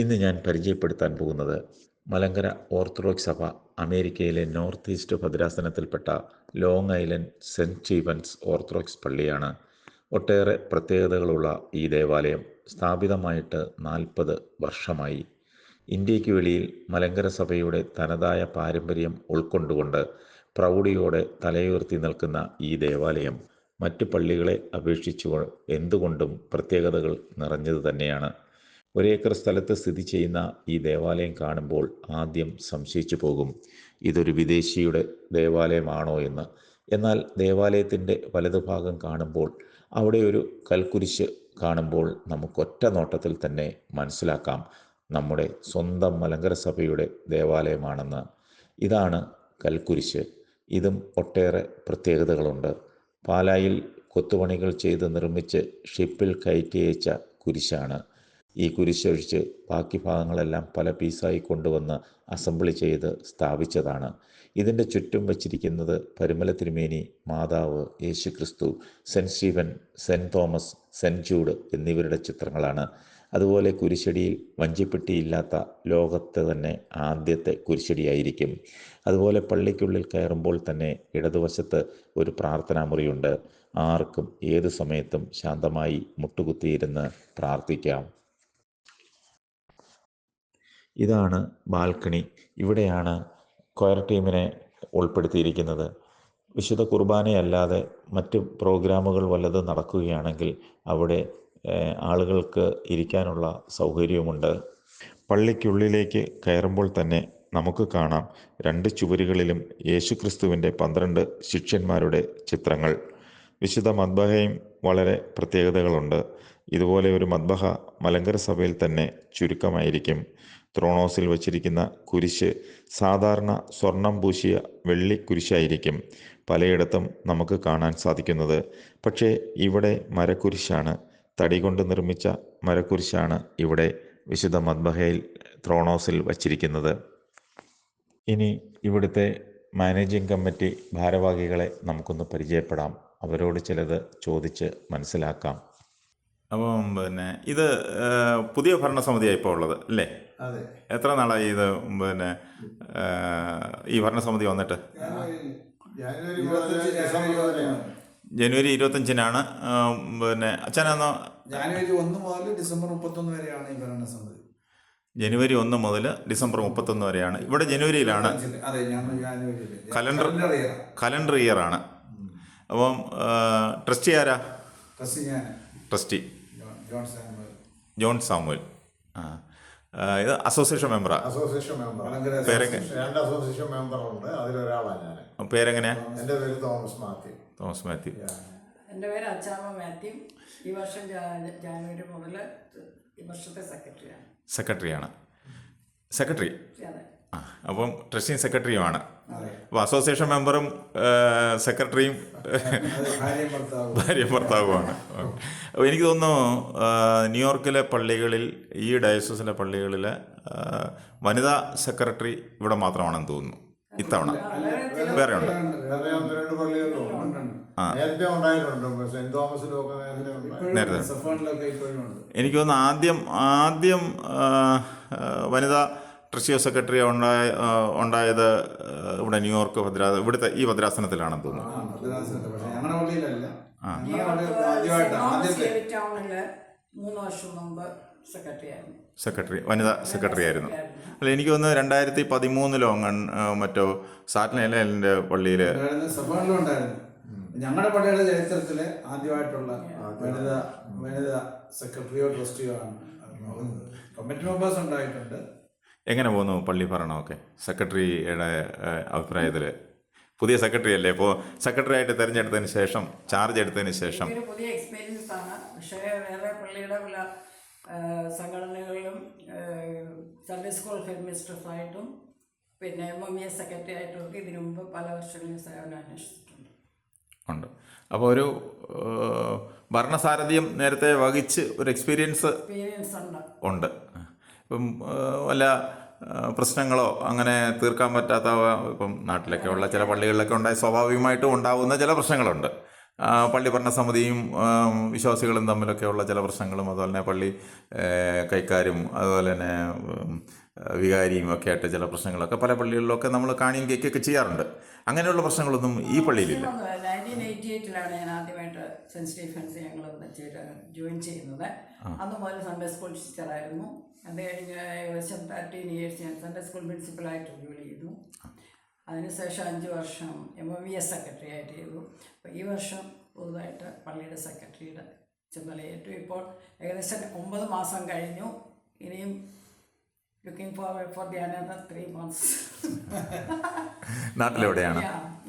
ഇന്ന് ഞാൻ പരിചയപ്പെടുത്താൻ പോകുന്നത് മലങ്കര ഓർത്തഡോക്സ് സഭ അമേരിക്കയിലെ north east ഭദ്രാസനത്തിൽപ്പെട്ട Long Island Saint Stephen's orthodox പള്ളിയാണ്. ഒട്ടേറെ പ്രത്യേകതകളുള്ള ഈ ദേവാലയം സ്ഥാപിതമായിട്ട് നാൽപ്പത് വർഷമായി. ഇന്ത്യയ്ക്ക് വെളിയിൽ മലങ്കര സഭയുടെ തനതായ പാരമ്പര്യം ഉൾക്കൊണ്ടുകൊണ്ട് പ്രൗഢിയോടെ തലയുയർത്തി നിൽക്കുന്ന ഈ ദേവാലയം മറ്റു പള്ളികളെ അപേക്ഷിച്ചു എന്തുകൊണ്ടും പ്രത്യേകതകൾ നിറഞ്ഞത് തന്നെയാണ്. ഒരേക്കർ സ്ഥലത്ത് സ്ഥിതി ചെയ്യുന്ന ഈ ദേവാലയം കാണുമ്പോൾ ആദ്യം സംശയിച്ചു പോകും ഇതൊരു വിദേശിയുടെ ദേവാലയമാണോ എന്ന്. എന്നാൽ ദേവാലയത്തിന്റെ വലതുഭാഗം കാണുമ്പോൾ അവിടെ ഒരു കൽക്കുരിശ് കാണുമ്പോൾ നമുക്കൊറ്റ നോട്ടത്തിൽ തന്നെ മനസ്സിലാക്കാം നമ്മുടെ സ്വന്തം മലങ്കര സഭയുടെ ദേവാലയമാണെന്ന്. ഇതാണ് കൽക്കുരിശ്. ഇതും ഒട്ടേറെ പ്രത്യേകതകളുണ്ട്. പാലായിൽ കൊത്തുപണികൾ ചെയ്ത് നിർമ്മിച്ച് ഷിപ്പിൽ കയറ്റി അയച്ച കുരിശാണ്. ഈ കുരിശൊഴിച്ച് ബാക്കി ഭാഗങ്ങളെല്ലാം പല പീസായി കൊണ്ടുവന്ന് അസംബിൾ ചെയ്ത് സ്ഥാപിച്ചതാണ്. ഇതിന്റെ ചുറ്റും വച്ചിരിക്കുന്നത് പരിമല തിരുമേനി മാതാവ് യേശുക്രിസ്തു Saint Stephen Saint Thomas Saint Jude എന്നിവരുടെ ചിത്രങ്ങളാണ്. അതുപോലെ കുരിശടിയിൽ വഞ്ചിപ്പെട്ടിയില്ലാത്ത ലോകത്തെ തന്നെ ആദ്യത്തെ കുരിശടിയായിരിക്കും. അതുപോലെ പള്ളിക്കുള്ളിൽ കയറുമ്പോൾ തന്നെ ഇടതുവശത്ത് ഒരു പ്രാർത്ഥനാ മുറിയുണ്ട് ആർക്കും ഏത് സമയത്തും ശാന്തമായി മുട്ടുകുത്തിയിരുന്ന് പ്രാർത്ഥിക്കാം. ഇതാണ് ബാൽക്കണി. ഇവിടെയാണ് കൊയർ ടീമിനെ ഉൾപ്പെടുത്തിയിരിക്കുന്നത്. വിശുദ്ധ കുർബാനയല്ലാതെ മറ്റ് പ്രോഗ്രാമുകൾ വല്ലതും നടക്കുകയാണെങ്കിൽ അവിടെ ആളുകൾക്ക് ഇരിക്കാനുള്ള സൗകര്യമുണ്ട് പള്ളിക്കുള്ളിലേക്ക് കയറുമ്പോൾ തന്നെ നമുക്ക് കാണാം രണ്ട് ചുവരുകളിലും യേശുക്രിസ്തുവിന്റെ പന്ത്രണ്ട് ശിഷ്യന്മാരുടെ ചിത്രങ്ങൾ. വിശുദ്ധ മദ്ബഹയും വളരെ പ്രത്യേകതകളുണ്ട്. ഇതുപോലെ ഒരു മദ്ബഹ മലങ്കര സഭയിൽ തന്നെ ചുരുക്കമായിരിക്കും. ത്രോണോസിൽ വച്ചിരിക്കുന്ന കുരിശ് സാധാരണ സ്വർണം പൂശിയ വെള്ളി കുരിശായിരിക്കും പലയിടത്തും നമുക്ക് കാണാൻ സാധിക്കുന്നത്. പക്ഷേ ഇവിടെ മരക്കുരിശാണ്. തടി കൊണ്ട് നിർമ്മിച്ച മരക്കുരിശാണ് ഇവിടെ വിശുദ്ധ മദ്ബഹയിൽ ത്രോണോസിൽ വച്ചിരിക്കുന്നത്. ഇനി ഇവിടുത്തെ മാനേജിംഗ് കമ്മിറ്റി ഭാരവാഹികളെ നമുക്കൊന്ന് പരിചയപ്പെടാം. അവരോട് ചിലത് ചോദിച്ച് മനസ്സിലാക്കാം. അപ്പം പിന്നെ ഇത് പുതിയ ഭരണസമിതിയാണ് ഇപ്പോൾ ഉള്ളത് അല്ലേ? അതെ. എത്ര നാളായി ഇത് പിന്നെ ഈ ഭരണസമിതി വന്നിട്ട്? ജാനുവരി ഇരുപത്തഞ്ചിനാണ് പിന്നെ അച്ഛനാന്നോ ജനുവരി ഒന്ന് മുതൽ ഡിസംബർ മുപ്പത്തൊന്ന് വരെയാണ് ഈ ഭരണസമിതി. ജനുവരി ഒന്ന് മുതൽ ഡിസംബർ മുപ്പത്തൊന്ന് വരെയാണ്. ഇവിടെ ജനുവരിയിലാണ്. കലണ്ടർ കലണ്ടർ ഇയർ ആണ് അപ്പം ട്രസ്റ്റി ആരാ? ട്രസ്റ്റി ഞാൻ trustee. John- Samuel John Samuel ആ. ഇത് അസോസിയേഷൻ മെമ്പറാ അസോസിയേഷൻ മെമ്പർ രണ്ട് അസോസിയേഷൻ മെമ്പറുണ്ട് അതിലൊരാളാണ് ഞാൻ പേരെങ്ങനെയാ? എന്റെ പേര് തോമസ് മാത്യു. തോമസ് മാത്യു. എന്റെ പേര് അച്ചാമ്മ മാത്യു. ഈ വർഷം ജാനുവരി മുതൽ ഈ വർഷത്തെ സെക്രട്ടറിയാണ്. സെക്രട്ടറിയാണ്. സെക്രട്ടറി? ആ അപ്പം ട്രസ്റ്റിംഗ് സെക്രട്ടറിയുമാണ്. അപ്പോൾ അസോസിയേഷൻ മെമ്പറും സെക്രട്ടറിയും ഭാര്യ ഭർത്താവുമാണ്. അപ്പൊ എനിക്ക് തോന്നുന്നു ന്യൂയോർക്കിലെ പള്ളികളിൽ ഈ ഡയസസിലെ പള്ളികളിൽ വനിതാ സെക്രട്ടറി ഇവിടെ മാത്രമാണെന്ന് തോന്നുന്നു. ഇത്തവണ. വേറെ ഉണ്ട്. നേരത്തെ. എനിക്ക് തോന്നുന്നു ആദ്യം ആദ്യം വനിതാ ട്രസ്റ്റിയോ സെക്രട്ടറി ഉണ്ടായ ഉണ്ടായത് ഇവിടെ ന്യൂയോർക്ക് ഭദ്രാ ഇവിടുത്തെ ഈ ഭദ്രാസനത്തിലാണെന്ന് തോന്നുന്നു. മൂന്ന് വർഷം മുമ്പ് സെക്രട്ടറി ആയിരുന്നു. സെക്രട്ടറി വനിതാ സെക്രട്ടറി ആയിരുന്നു. അല്ല എനിക്ക് തോന്നുന്നു രണ്ടായിരത്തി പതിമൂന്നിലോ അങ്ങ് മറ്റോ പള്ളിയിൽ സഫോണിലും ഉണ്ടായിരുന്നു. ഞങ്ങളുടെ പള്ളിയുടെ ചരിത്രത്തിലെ ആദ്യമായിട്ടുള്ള വനിതാ വനിതാ സെക്രട്ടറിയോ ട്രസ്റ്റിയോ ആണ്. കമ്മിറ്റി മെമ്പേഴ്സ് ഉണ്ടായിട്ടുണ്ട്. എങ്ങനെ പോകുന്നു പള്ളി ഭരണമൊക്കെ? സെക്രട്ടറിയുടെ അഭിപ്രായത്തിൽ പുതിയ സെക്രട്ടറി അല്ലേ? ഇപ്പോൾ സെക്രട്ടറി ആയിട്ട് തിരഞ്ഞെടുത്തതിന് ശേഷം ചാർജ് എടുത്തതിന് ശേഷം. പുതിയ എക്സ്പീരിയൻസ് ആണ്. പക്ഷേ വേറെ പള്ളിയുടെ പല സംഘടനകളിലും സൺഡേ സ്കൂൾ ഹെഡ് മിസ്ട്രസായിട്ടും പിന്നെ എം എം എ സെക്രട്ടറി ആയിട്ടും ഒക്കെ ഇതിനു മുമ്പ് പല വർഷങ്ങളിൽ സേവനം അന്വേഷിച്ചിട്ടുണ്ട്. ഉണ്ട്. അപ്പോൾ ഒരു ഭരണസാരഥ്യം നേരത്തെ വഹിച്ച് ഒരു എക്സ്പീരിയൻസ് എക്സ്പീരിയൻസ് ഉണ്ട്. ഉണ്ട്. ഇപ്പം വല്ല പ്രശ്നങ്ങളോ അങ്ങനെ തീർക്കാൻ പറ്റാത്ത ഇപ്പം നാട്ടിലൊക്കെ ഉള്ള ചില പള്ളികളിലൊക്കെ ഉണ്ടായി സ്വാഭാവികമായിട്ടും ഉണ്ടാകുന്ന ചില പ്രശ്നങ്ങളുണ്ട്. പള്ളി ഭരണസമിതിയും വിശ്വാസികളും തമ്മിലൊക്കെയുള്ള ചില പ്രശ്നങ്ങളും അതുപോലെ തന്നെ പള്ളി കൈക്കാരും അതുപോലെ തന്നെ വികാരിയും ഒക്കെ ആയിട്ട് ചില പ്രശ്നങ്ങളൊക്കെ പല പള്ളികളിലൊക്കെ നമ്മൾ കാണിയും കേൾക്കുകയൊക്കെ ചെയ്യാറുണ്ട്. അങ്ങനെയുള്ള പ്രശ്നങ്ങളൊന്നും ഈ പള്ളിയിലില്ല. നയന്റീൻ എയ്റ്റി എയ്റ്റിലാണ് ഞാൻ ആദ്യമായിട്ട് സെന്റ് സ്റ്റീഫൻസ് ഞങ്ങൾ ജോയിൻ ചെയ്യുന്നത്. അന്ന് മുതൽ സൺഡേ സ്കൂൾ ടീച്ചറായിരുന്നു അത് കഴിഞ്ഞ് ഏകദേശം തേർട്ടീൻ ഇയേഴ്സ് ഞാൻ സൺഡേ സ്കൂൾ പ്രിൻസിപ്പളായിട്ട് ജോലി ചെയ്തു. അതിനുശേഷം അഞ്ച് വർഷം M M V S secretary ആയിട്ട് ചെയ്തു. അപ്പോൾ ഈ വർഷം പുതുതായിട്ട് പള്ളിയുടെ സെക്രട്ടറിയുടെ ചുമതലയേറ്റു. ഇപ്പോൾ ഏകദേശം ഒമ്പത് മാസം കഴിഞ്ഞു. ഇനിയും looking forward for the another three months നാട്ടിലെവിടെയാണ്?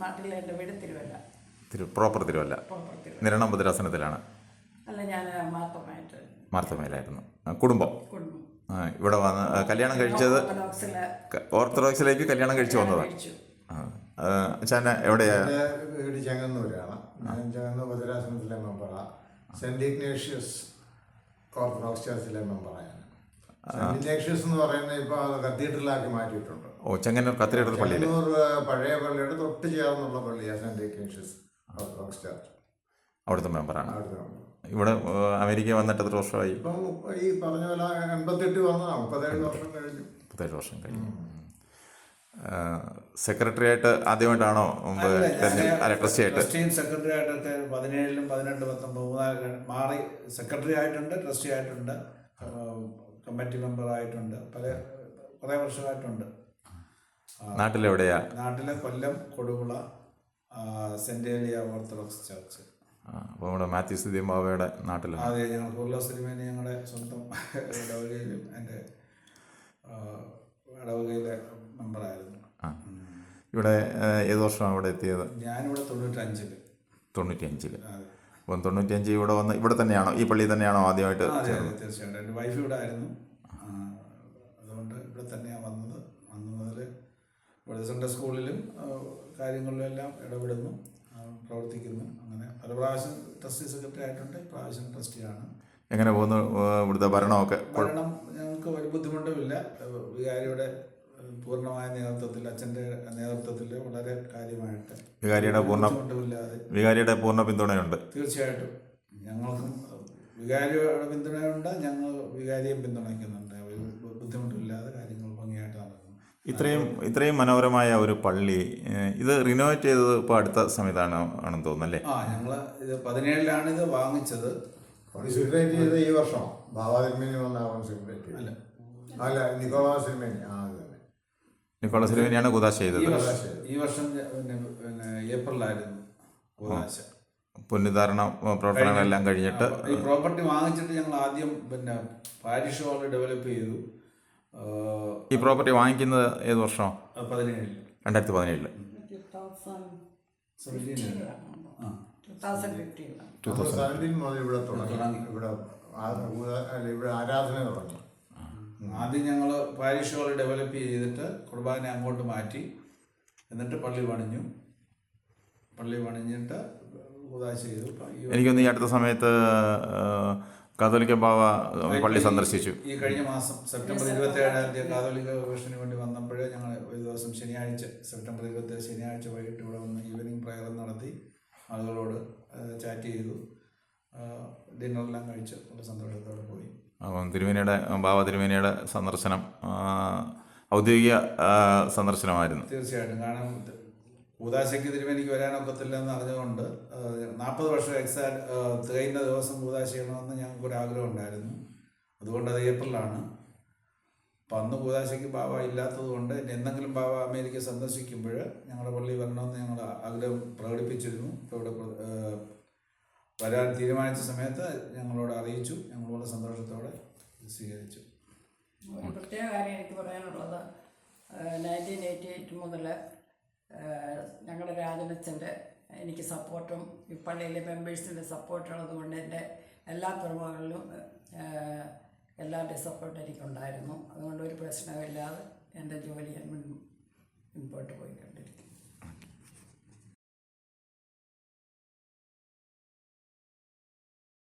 നാട്ടിലെ എന്റെ വീട് തിരുവല്ല. തിരു പ്രോപ്പർ തിരുവല്ല. പ്രോപ്പർ തിരുവല്ല നിരണം ഭദ്രാസനത്തിലാണ് അല്ല ഞാൻ മാത്രമായിട്ട് മാർത്തമയിലായിരുന്നു. കുടുംബം. ഇവിടെ വന്ന് കല്യാണം കഴിച്ചത് ഓർത്തഡോക്സിലെ ഓർത്തഡോക്സിലേക്ക് കല്യാണം കഴിച്ചു വന്നതാണ് അച്ഛനെ എവിടെയാ? ചെങ്ങന്നൂരാണ്. ഭദ്രാസനത്തിലെ മെമ്പറാണ് സെന്റ് ഇഗ്നേഷ്യസ് ഓർത്തഡോക്സ് ചർച്ചിലെ മെമ്പറാണ് ഞാൻ ഇഗ്നേഷ്യസ് എന്ന് പറയുന്നത് ഇപ്പോൾ കത്തീഡ്രലാക്കി മാറ്റിയിട്ടുണ്ട്. ഓ ചെങ്ങന്നൂർ കത്തീഡ്രൽ പള്ളിയിൽ പഴയ പള്ളിയുടെ തൊട്ട് ചേർന്നുള്ള പള്ളിയാണ് സെന്റ് ഇഗ്നേഷ്യസ്. അവിടുത്തെ മെമ്പറാണ്. ഇവിടെ അമേരിക്ക വന്നിട്ട് എത്ര വർഷമായി? ഈ പറഞ്ഞ പോലെ എൺപത്തെട്ട് വന്നതാണ് മുപ്പത്തേഴ് വർഷം കഴിഞ്ഞു. മുപ്പത്തേഴ് വർഷം കഴിഞ്ഞു. സെക്രട്ടറി ആയിട്ട് ആദ്യമായിട്ടാണോ ട്രസ്റ്റി ആയിട്ട്? ട്രസ്റ്റിയും സെക്രട്ടറി ആയിട്ടൊക്കെ പതിനേഴിലും പതിനെട്ട് പത്തൊമ്പത് മാറി സെക്രട്ടറി ആയിട്ടുണ്ട് ട്രസ്റ്റി ആയിട്ടുണ്ട് കമ്മിറ്റി മെമ്പർ ആയിട്ടുണ്ട് പല കുറേ വർഷമായിട്ടുണ്ട്. നാട്ടിലെവിടെയാ? നാട്ടിലെ Kollam Kodukula Saint Elia orthodox church. അപ്പോൾ നമ്മുടെ മാത്യു സ്ഥിതി ബാബയുടെ നാട്ടിലാണ്. അതെ ഞങ്ങൾ കുർല സിനിമേനെ ഞങ്ങളുടെ സ്വന്തം ഇടവകയിലും എന്റെ ഇടവകയിലെ മെമ്പറായിരുന്നു. ഇവിടെ ഏത് വർഷമാണ് ഇവിടെ എത്തിയത്? ഞാനിവിടെ തൊണ്ണൂറ്റഞ്ചിൽ തൊണ്ണൂറ്റിയഞ്ചിൽ അപ്പം തൊണ്ണൂറ്റിയഞ്ച് ഇവിടെ വന്ന് ഇവിടെ തന്നെയാണോ? ഈ പള്ളി തന്നെയാണോ ആദ്യമായിട്ട് തീർച്ചയായിട്ടും. എന്റെ വൈഫ് ഇവിടെ ആയിരുന്നു. അതുകൊണ്ട് ഇവിടെ തന്നെയാണ് വന്നത്. ഇവിടെ സൺഡേ സ്കൂളിലും കാര്യങ്ങളിലെല്ലാം ഇടപെടുന്നു പ്രവർത്തിക്കുന്നു. അങ്ങനെ പല പ്രാവശ്യം ട്രസ്റ്റി സെക്രട്ടറി ആയിട്ടുണ്ട് പ്രാവശ്യം ട്രസ്റ്റിയാണ്. എങ്ങനെ പോകുന്നു ഇവിടുത്തെ ഭരണമൊക്കെ? ഭരണം ഞങ്ങൾക്ക് ഒരു ബുദ്ധിമുട്ടുമില്ല. വികാരിയുടെ പൂർണമായ നേതൃത്വത്തിൽ അച്ഛന്റെ നേതൃത്വത്തിൽ വളരെ കാര്യമായിട്ട് വികാരിയുടെ പൂർണ വികാരിയുടെ പൂർണ പിന്തുണയുണ്ട്? തീർച്ചയായിട്ടും. ഞങ്ങൾക്കും വികാരിയുടെ പിന്തുണയുണ്ട് ഞങ്ങൾ വികാരിയും പിന്തുണയ്ക്കുന്നുണ്ട് ഇത്രയും ഇത്രയും മനോഹരമായ ഒരു പള്ളി ഇത് റിനോവേറ്റ് ചെയ്തത് ഇപ്പോൾ അടുത്ത സമയത്താണ് ആണെന്ന് തോന്നുന്നു അല്ലേ? ആ ഞങ്ങൾ ഇത് പതിനേഴിലാണ് ഇത് വാങ്ങിച്ചത്. സെലിബ്രേറ്റ് ചെയ്തത് ചെയ്ത ഈ വർഷം. ബാബാ വന്നാണ് വന്ന അവൻ ചെയ്തത്. അല്ല. നിക്കോളാസ് തിരുമേനി ആ അത് തന്നെ നിക്കോളസ് കുതാശ ഈ ചെയ്തത്. വർഷം ഈ വർഷം പിന്നെ പിന്നെ ഏപ്രിലായിരുന്നു കൂതാശ പുനരുദ്ധാരണ പ്രവർത്തനങ്ങളെല്ലാം കഴിഞ്ഞിട്ട് ഈ പ്രോപ്പർട്ടി വാങ്ങിച്ചിട്ട് ഞങ്ങൾ ആദ്യം പിന്നെ പാരിഷ് ഹോൾ ഡെവലപ്പ് ചെയ്തു. ഈ പ്രോപ്പർട്ടി വാങ്ങിക്കുന്നത് ഏത് വർഷം? പതിനേഴിൽ രണ്ടായിരത്തി പതിനേഴിൽ ആദ്യം ഞങ്ങൾ പാരിഷ് ഹാൾ ഡെവലപ്പ് ചെയ്തിട്ട് കുർബാന അങ്ങോട്ട് മാറ്റി. എന്നിട്ട് പള്ളി പണിഞ്ഞു. പള്ളി പണിഞ്ഞിട്ട് ചെയ്തു. എനിക്കൊന്ന് ഈ അടുത്ത സമയത്ത് കാതോലിക്ക ബാവ പള്ളി സന്ദർശിച്ചു. ഈ കഴിഞ്ഞ മാസം സെപ്റ്റംബർ ഇരുപത്തി ഏഴാം തീയതി കാതോലിക വിഷന് വേണ്ടി വന്നപ്പോഴേ ഞങ്ങൾ ഒരു ദിവസം ശനിയാഴ്ച സെപ്റ്റംബർ ഇരുപത്തി ശനിയാഴ്ച വൈകിട്ട് ഇവിടെ വന്ന് ഈവനിങ് പ്രയർ നടത്തി ആളുകളോട് ചാറ്റ് ചെയ്തു. ഡിന്നറെല്ലാം കഴിച്ച് വളരെ സന്തോഷത്തോടെ പോയി. അപ്പം തിരുമേനിയുടെ ബാബ തിരുമേനിയുടെ സന്ദർശനം ഔദ്യോഗിക സന്ദർശനമായിരുന്നു. തീർച്ചയായിട്ടും. കാരണം കൂതാശയ്ക്ക് തിരുമേനിക്ക് വരാനൊക്കത്തില്ല എന്ന് അറിഞ്ഞുകൊണ്ട് നാൽപ്പത് വർഷം എക്സാൽ തികയുന്ന ദിവസം കൂതാശ ചെയ്യണമെന്ന് ഞങ്ങൾക്കൊരു ആഗ്രഹം ഉണ്ടായിരുന്നു അതുകൊണ്ട് അത് ഏപ്രിലാണ്. അപ്പം അന്ന് കൂതാശയ്ക്ക് ബാബ ഇല്ലാത്തത് കൊണ്ട് എന്തെങ്കിലും ബാബ അമേരിക്ക സന്ദർശിക്കുമ്പോൾ ഞങ്ങളുടെ പള്ളി വരണമെന്ന് ഞങ്ങൾ ആഗ്രഹം പ്രകടിപ്പിച്ചിരുന്നു. ഇപ്പോൾ ഇവിടെ വരാൻ തീരുമാനിച്ച സമയത്ത് ഞങ്ങളോട് അറിയിച്ചു. ഞങ്ങൾ വളരെ സന്തോഷത്തോടെ സ്വീകരിച്ചു. പ്രത്യേക കാര്യം എനിക്ക് പറയാനുള്ളത്. നയന്റീൻ എയ്റ്റി എയ്റ്റ് മുതൽ ഞങ്ങളുടെ രാജനച്ഛന്റെ എനിക്ക് സപ്പോർട്ടും ഈ പള്ളിയിലെ മെമ്പേഴ്സിന്റെ സപ്പോർട്ടുള്ളത് കൊണ്ട് എന്റെ എല്ലാ തുറമുകളിലും എല്ലാവരുടെയും സപ്പോർട്ട് എനിക്കുണ്ടായിരുന്നു. അതുകൊണ്ട് ഒരു പ്രശ്നമില്ലാതെ എന്റെ ജോലി ഞാൻ മുൻ- മുൻപോട്ട് പോയിക്കൊണ്ടിരിക്കുന്നു.